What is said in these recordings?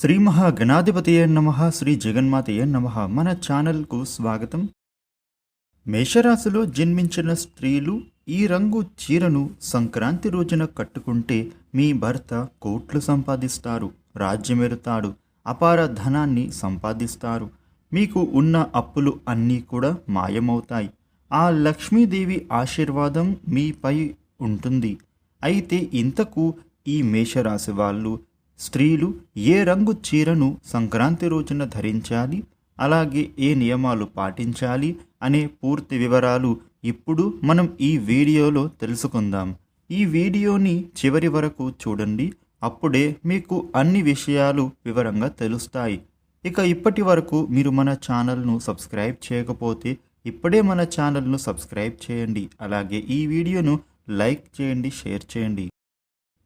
శ్రీ మహాగణాధిపతియే నమ శ్రీ జగన్మాతయే నమ. మన ఛానల్కు స్వాగతం. మేషరాశిలో జన్మించిన స్త్రీలు ఈ రంగు చీరను సంక్రాంతి రోజున కట్టుకుంటే మీ భర్త కోట్లు సంపాదిస్తారు రాజ్యమెరుతాడు అపార ధనాన్ని సంపాదిస్తారు. మీకు ఉన్న అప్పులు అన్నీ కూడా మాయమవుతాయి. ఆ లక్ష్మీదేవి ఆశీర్వాదం మీపై ఉంటుంది. అయితే ఇంతకు ఈ మేషరాశి వాళ్ళు స్త్రీలు ఏ రంగు చీరను సంక్రాంతి రోజున ధరించాలి? అలాగే ఏ నియమాలు పాటించాలి? అనే పూర్తి వివరాలు ఇప్పుడు మనం ఈ వీడియోలో తెలుసుకుందాం. ఈ వీడియోని చివరి వరకు చూడండి. అప్పుడే మీకు అన్ని విషయాలు వివరంగా తెలుస్తాయి. ఇక ఇప్పటి వరకు మీరు మన ఛానల్ను సబ్స్క్రైబ్ చేయకపోతే ఇప్పుడే మన ఛానల్ను సబ్స్క్రైబ్ చేయండి. అలాగే ఈ వీడియోను లైక్ చేయండి షేర్ చేయండి.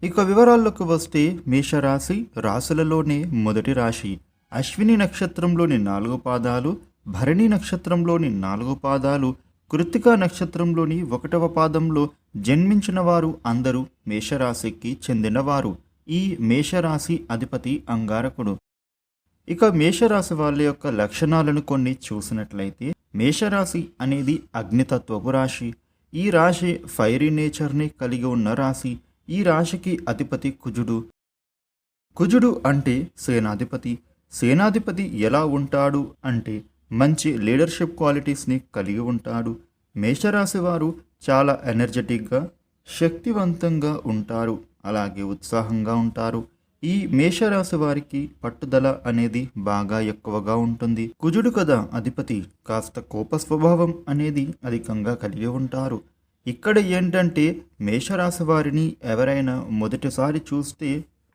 ఇక వివరాల్లోకి వస్తే మేషరాశి రాశులలోనే మొదటి రాశి. అశ్విని నక్షత్రంలోని నాలుగు పాదాలు భరణి నక్షత్రంలోని నాలుగు పాదాలు కృత్తికా నక్షత్రంలోని ఒకటవ పాదంలో జన్మించిన వారు అందరూ మేషరాశికి చెందినవారు. ఈ మేషరాశి అధిపతి అంగారకుడు. ఇక మేషరాశి వాళ్ళ యొక్క లక్షణాలను కొన్ని చూసినట్లయితే మేషరాశి అనేది అగ్నితత్వపు రాశి. ఈ రాశి ఫైరీ నేచర్ని కలిగి ఉన్న రాశి. ఈ రాశికి అధిపతి కుజుడు. కుజుడు అంటే సేనాధిపతి. సేనాధిపతి ఎలా ఉంటాడు అంటే మంచి లీడర్షిప్ క్వాలిటీస్ని కలిగి ఉంటాడు. మేషరాశి వారు చాలా ఎనర్జెటిక్గా శక్తివంతంగా ఉంటారు. అలాగే ఉత్సాహంగా ఉంటారు. ఈ మేషరాశి వారికి పట్టుదల అనేది బాగా ఎక్కువగా ఉంటుంది. కుజుడు కదా అధిపతి. కాస్త కోప స్వభావం అనేది అధికంగా కలిగి ఉంటారు. ఇక్కడ ఏంటంటే మేషరాశి వారిని ఎవరైనా మొదటిసారి చూస్తే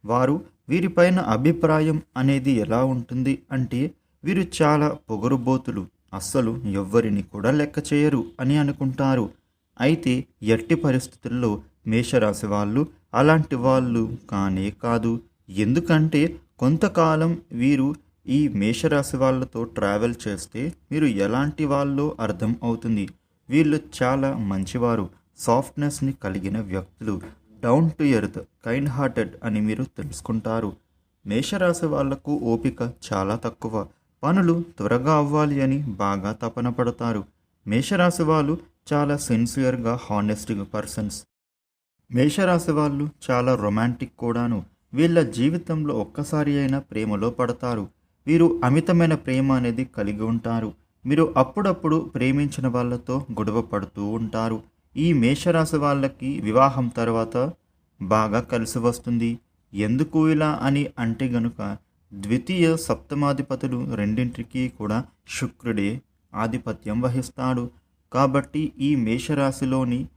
వారు వీరిపైన అభిప్రాయం అనేది ఎలా ఉంటుంది అంటే వీరు చాలా పొగరుబోతులు అస్సలు ఎవ్వరిని కూడా లెక్క చేయరు అని అనుకుంటారు. అయితే ఎట్టి పరిస్థితుల్లో మేషరాశి వాళ్ళు అలాంటి వాళ్ళు కానే కాదు. ఎందుకంటే కొంతకాలం వీరు ఈ మేషరాశి వాళ్ళతో ట్రావెల్ చేస్తే మీరు ఎలాంటి వాళ్ళో అర్థం అవుతుంది. వీళ్ళు చాలా మంచివారు. సాఫ్ట్నెస్ని కలిగిన వ్యక్తులు. Down to earth kind hearted అని మీరు తెలుసుకుంటారు. మేషరాశి వాళ్ళకు ఓపిక చాలా తక్కువ. పనులు త్వరగా అవ్వాలి అని బాగా తపన పడతారు. మేషరాశి వాళ్ళు చాలా సిన్సియర్గా హానెస్ట్ పర్సన్స్. మేషరాశి వాళ్ళు చాలా రొమాంటిక్ కూడాను. వీళ్ళ జీవితంలో ఒక్కసారి అయినా ప్రేమలో పడతారు. వీరు అమితమైన ప్రేమ అనేది కలిగి ఉంటారు. మీరు అప్పుడప్పుడు ప్రేమించిన వాళ్ళతో గొడవ పడుతూ ఉంటారు. ఈ మేషరాశి వాళ్ళకి వివాహం తర్వాత బాగా కలిసి వస్తుంది. ఎందుకు ఇలా అని అంటే గనుక ద్వితీయ సప్తమాధిపతులు రెండింటికి కూడా శుక్రుడే ఆధిపత్యం వహిస్తాడు. కాబట్టి ఈ మేషరాశిలోని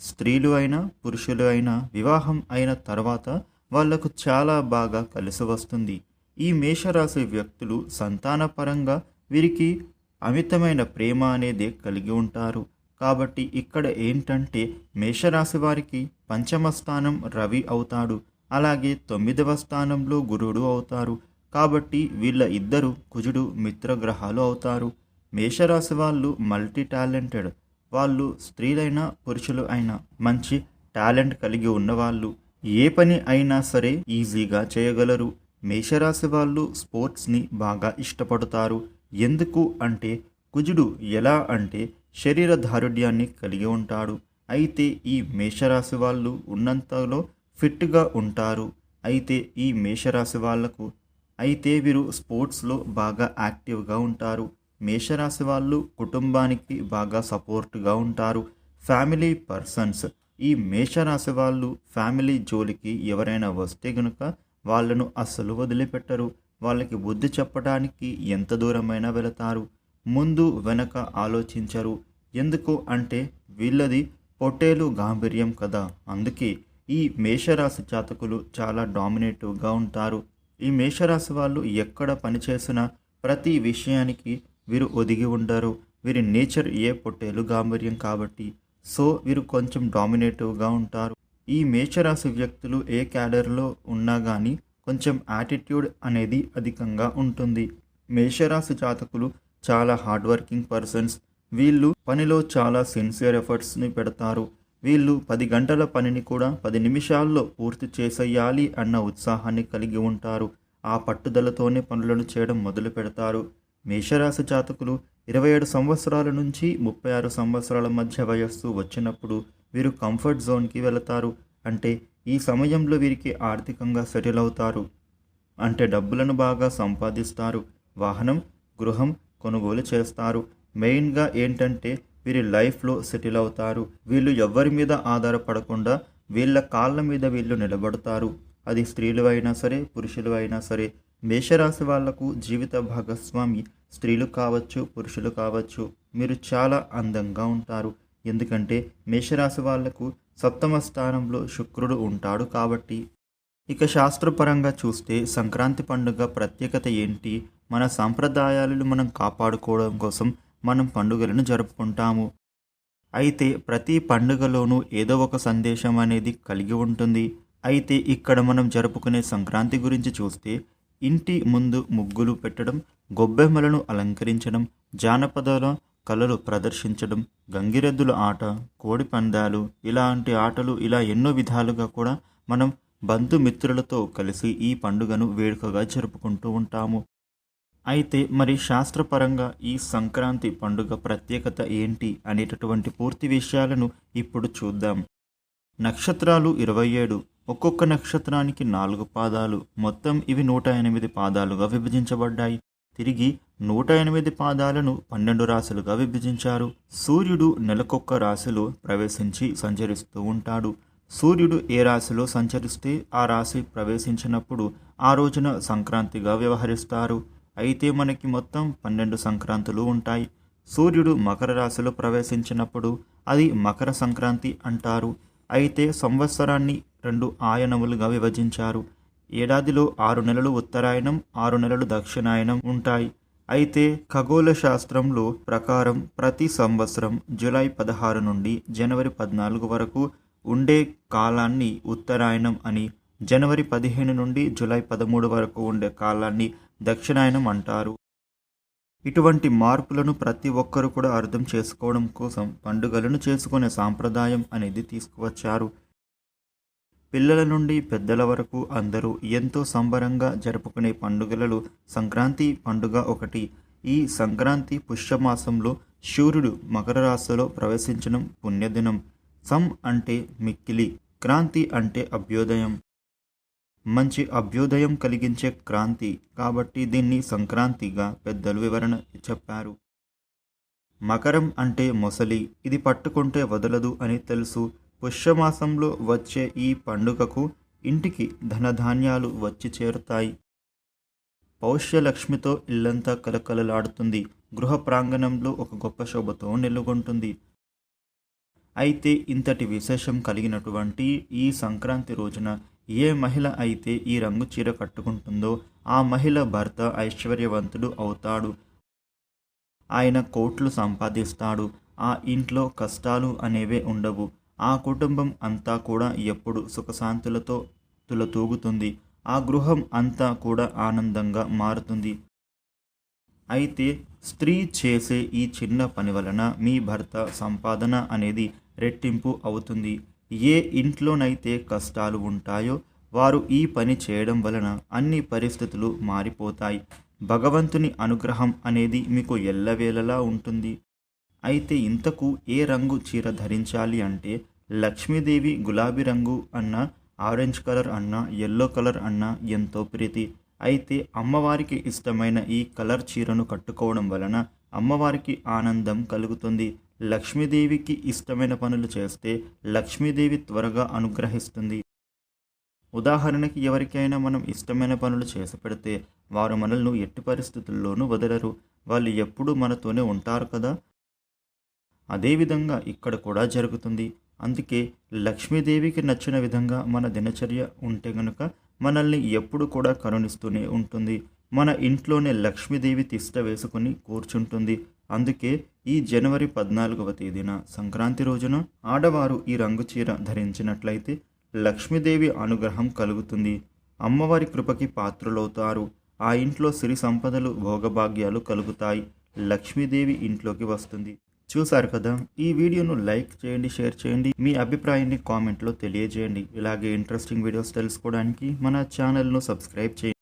స్త్రీలు అయినా పురుషులు అయినా వివాహం అయిన తర్వాత వాళ్ళకు చాలా బాగా కలిసి వస్తుంది. ఈ మేషరాశి వ్యక్తులు సంతానపరంగా వీరికి అమితమైన ప్రేమ అనేది కలిగి ఉంటారు. కాబట్టి ఇక్కడ ఏంటంటే మేషరాశి వారికి పంచమ స్థానం రవి అవుతాడు. అలాగే తొమ్మిదవ స్థానంలో గురుడు అవుతారు. కాబట్టి వీళ్ళ ఇద్దరు కుజుడు మిత్రగ్రహాలు అవుతారు. మేషరాశి వాళ్ళు మల్టీ టాలెంటెడ్. వాళ్ళు స్త్రీలైనా పురుషులు అయినా మంచి టాలెంట్ కలిగి ఉన్నవాళ్ళు. ఏ పని అయినా సరే ఈజీగా చేయగలరు. మేషరాశి వాళ్ళు స్పోర్ట్స్ని బాగా ఇష్టపడతారు. ఎందుకు అంటే కుజుడు ఎలా అంటే శరీర దారుఢ్యాన్ని కలిగి ఉంటాడు. అయితే ఈ మేషరాశి వాళ్ళు ఉన్నంతలో ఫిట్గా ఉంటారు. అయితే ఈ మేషరాశి వాళ్ళకు అయితే వీరు స్పోర్ట్స్లో బాగా యాక్టివ్గా ఉంటారు. మేషరాశి వాళ్ళు కుటుంబానికి బాగా సపోర్ట్గా ఉంటారు. ఫ్యామిలీ పర్సన్స్ ఈ మేషరాశి వాళ్ళు ఫ్యామిలీ జోలికి ఎవరైనా వస్తే గనుక వాళ్ళను అస్సలు వదిలిపెట్టరు. వాళ్ళకి బుద్ధి చెప్పడానికి ఎంత దూరమైనా వెళతారు. ముందు వెనక ఆలోచించరు. ఎందుకు అంటే వీళ్ళది పొట్టేలు గాంభీర్యం కదా. అందుకే ఈ మేషరాశి జాతకులు చాలా డామినేటివ్గా ఉంటారు. ఈ మేషరాశి వాళ్ళు ఎక్కడ పనిచేసినా ప్రతి విషయానికి వీరు ఒదిగి ఉండరు. వీరి నేచర్ ఏ పొట్టేలు గాంభీర్యం కాబట్టి. సో వీరు కొంచెం డామినేటివ్గా ఉంటారు. ఈ మేషరాశి వ్యక్తులు ఏ క్యాడర్లో ఉన్నా కానీ కొంచెం యాటిట్యూడ్ అనేది అధికంగా ఉంటుంది. మేషరాశి జాతకులు చాలా హార్డ్ వర్కింగ్ పర్సన్స్ వీళ్ళు పనిలో చాలా సిన్సియర్ ఎఫర్ట్స్ని పెడతారు. వీళ్ళు పది గంటల పనిని కూడా పది నిమిషాల్లో పూర్తి చేసేయాలి అన్న ఉత్సాహాన్ని కలిగి ఉంటారు. ఆ పట్టుదలతోనే పనులను చేయడం మొదలు పెడతారు. మేషరాశి జాతకులు ఇరవై ఏడు సంవత్సరాల నుంచి ముప్పై ఆరు సంవత్సరాల మధ్య వయస్సు వచ్చినప్పుడు వీరు కంఫర్ట్ జోన్కి వెళతారు. అంటే ఈ సమయంలో వీరికి ఆర్థికంగా సెటిల్ అవుతారు అంటే డబ్బులను బాగా సంపాదిస్తారు. వాహనం గృహం కొనుగోలు చేస్తారు. మెయిన్గా ఏంటంటే వీరి లైఫ్లో సెటిల్ అవుతారు వీళ్ళు ఎవరి మీద ఆధారపడకుండా వీళ్ళ కాళ్ళ మీద వీళ్ళు నిలబడతారు. అది స్త్రీలు అయినా సరే పురుషులు అయినా సరే. మేషరాశి వాళ్ళకు జీవిత భాగస్వామి స్త్రీలు కావచ్చు పురుషులు కావచ్చు. మీరు చాలా అందంగా ఉంటారు. ఎందుకంటే మేషరాశి వాళ్ళకు సప్తమ స్థానంలో శుక్రుడు ఉంటాడు కాబట్టి ఇక శాస్త్రపరంగా చూస్తే సంక్రాంతి పండుగ ప్రత్యేకత ఏంటి? మన సాంప్రదాయాలను మనం కాపాడుకోవడం కోసం మనం పండుగలను జరుపుకుంటాము. అయితే ప్రతి పండుగలోనూ ఏదో ఒక సందేశం అనేది కలిగి ఉంటుంది. అయితే ఇక్కడ మనం జరుపుకునే సంక్రాంతి గురించి చూస్తే ఇంటి ముందు ముగ్గులు పెట్టడం గొబ్బెమ్మలను అలంకరించడం జానపదాల కళలు ప్రదర్శించడం గంగిరెద్దుల ఆట కోడి పందాలు ఇలాంటి ఆటలు ఇలా ఎన్నో విధాలుగా కూడా మనం బంధుమిత్రులతో కలిసి ఈ పండుగను వేడుకగా జరుపుకుంటూ ఉంటాము. అయితే మరి శాస్త్రపరంగా ఈ సంక్రాంతి పండుగ ప్రత్యేకత ఏంటి అనేటటువంటి పూర్తి విషయాలను ఇప్పుడు చూద్దాం. నక్షత్రాలు ఇరవై ఏడు. ఒక్కొక్క నక్షత్రానికి నాలుగు పాదాలు. మొత్తం ఇవి నూట ఎనిమిది పాదాలుగా విభజించబడ్డాయి. తిరిగి నూట ఎనిమిది పాదాలను పన్నెండు రాశులుగా విభజించారు. సూర్యుడు నెలకొక్క రాశిలో ప్రవేశించి సంచరిస్తూ ఉంటాడు. సూర్యుడు ఏ రాశిలో సంచరిస్తే ఆ రాశి ప్రవేశించినప్పుడు ఆ రోజున సంక్రాంతిగా వ్యవహరిస్తారు. అయితే మనకి మొత్తం పన్నెండు సంక్రాంతులు ఉంటాయి. సూర్యుడు మకర రాశిలో ప్రవేశించినప్పుడు అది మకర సంక్రాంతి అంటారు. అయితే సంవత్సరాన్ని రెండు ఆయనములుగా విభజించారు. ఏడాదిలో ఆరు నెలలు ఉత్తరాయణం ఆరు నెలలు దక్షిణాయనం ఉంటాయి. అయితే ఖగోళ శాస్త్రంలో ప్రకారం ప్రతి సంవత్సరం జూలై పదహారు నుండి జనవరి పద్నాలుగు వరకు ఉండే కాలాన్ని ఉత్తరాయణం అని జనవరి పదిహేను నుండి జూలై పదమూడు వరకు ఉండే కాలాన్ని దక్షిణాయనం అంటారు. ఇటువంటి మార్పులను ప్రతి ఒక్కరు కూడా అర్థం చేసుకోవడం కోసం పండుగలను చేసుకునే సాంప్రదాయం అనేది తీసుకువచ్చారు. పిల్లల నుండి పెద్దల వరకు అందరూ ఎంతో సంబరంగా జరుపుకునే పండుగలలో సంక్రాంతి పండుగ ఒకటి. ఈ సంక్రాంతి పుష్యమాసంలో సూర్యుడు మకర రాశిలో ప్రవేశించడం పుణ్యదినం. సం అంటే మిక్కిలి క్రాంతి అంటే అభ్యోదయం. మంచి అభ్యోదయం కలిగించే క్రాంతి కాబట్టి దీన్ని సంక్రాంతిగా పెద్దలు వివరణ చెప్పారు. మకరం అంటే మొసలి ఇది పట్టుకుంటే వదలదు అని తెలుసు. పుష్యమాసంలో వచ్చే ఈ పండుగకు ఇంటికి ధనధాన్యాలు వచ్చి చేరుతాయి. పౌష్యలక్ష్మితో ఇల్లంతా కలకలలాడుతుంది. గృహ ప్రాంగణంలో ఒక గొప్ప శోభతో నిలుగుంటుంది. అయితే ఇంతటి విశేషం కలిగినటువంటి ఈ సంక్రాంతి రోజున ఏ మహిళ అయితే ఈ రంగు చీర కట్టుకుంటుందో ఆ మహిళ భర్త ఐశ్వర్యవంతుడు అవుతాడు. ఆయన కోట్లు సంపాదిస్తాడు. ఆ ఇంట్లో కష్టాలు అనేవే ఉండవు. ఆ కుటుంబం అంతా కూడా ఎప్పుడు సుఖశాంతులతో తులతూగుతుంది ఆ గృహం అంతా కూడా ఆనందంగా మారుతుంది. అయితే స్త్రీ చేసే ఈ చిన్న పని వలన మీ భర్త సంపాదన అనేది రెట్టింపు అవుతుంది. ఏ ఇంట్లోనైతే కష్టాలు ఉంటాయో వారు ఈ పని చేయడం వలన అన్ని పరిస్థితులు మారిపోతాయి. భగవంతుని అనుగ్రహం అనేది మీకు ఎల్లవేళలా ఉంటుంది. అయితే ఇంతకు ఏ రంగు చీర ధరించాలి అంటే లక్ష్మీదేవి గులాబీ రంగు అన్న ఆరెంజ్ కలర్ అన్న ఎల్లో కలర్ అన్న ఎంతో ప్రీతి. అయితే అమ్మవారికి ఇష్టమైన ఈ కలర్ చీరను కట్టుకోవడం వలన అమ్మవారికి ఆనందం కలుగుతుంది. లక్ష్మీదేవికి ఇష్టమైన పనులు చేస్తే లక్ష్మీదేవి త్వరగా అనుగ్రహిస్తుంది. ఉదాహరణకి ఎవరికైనా మనం ఇష్టమైన పనులు చేసి పెడితే వారు మనల్ని ఎట్టి పరిస్థితుల్లోనూ వదలరు. వాళ్ళు ఎప్పుడూ మనతోనే ఉంటారు కదా? అదేవిధంగా ఇక్కడ కూడా జరుగుతుంది. అందుకే లక్ష్మీదేవికి నచ్చిన విధంగా మన దినచర్య ఉంటే గనుక మనల్ని ఎప్పుడు కూడా కరుణిస్తూనే ఉంటుంది. మన ఇంట్లోనే లక్ష్మీదేవి తిష్ట వేసుకుని కూర్చుంటుంది. అందుకే ఈ జనవరి పద్నాలుగవ తేదీన సంక్రాంతి రోజున ఆడవారు ఈ రంగు చీర ధరించినట్లయితే లక్ష్మీదేవి అనుగ్రహం కలుగుతుంది. అమ్మవారి కృపకి పాత్రులవుతారు. ఆ ఇంట్లో సిరి సంపదలు భోగభాగ్యాలు కలుగుతాయి. లక్ష్మీదేవి ఇంట్లోకి వస్తుంది. చూసారు కదా ఈ వీడియోను లైక్ చేయండి షేర్ చేయండి. మీ అభిప్రాయాన్ని కామెంట్లో తెలియజేయండి. ఇలాగే ఇంట్రెస్టింగ్ వీడియోస్ తెలుసుకోవడానికి మన ఛానల్ను సబ్స్క్రైబ్ చేయండి.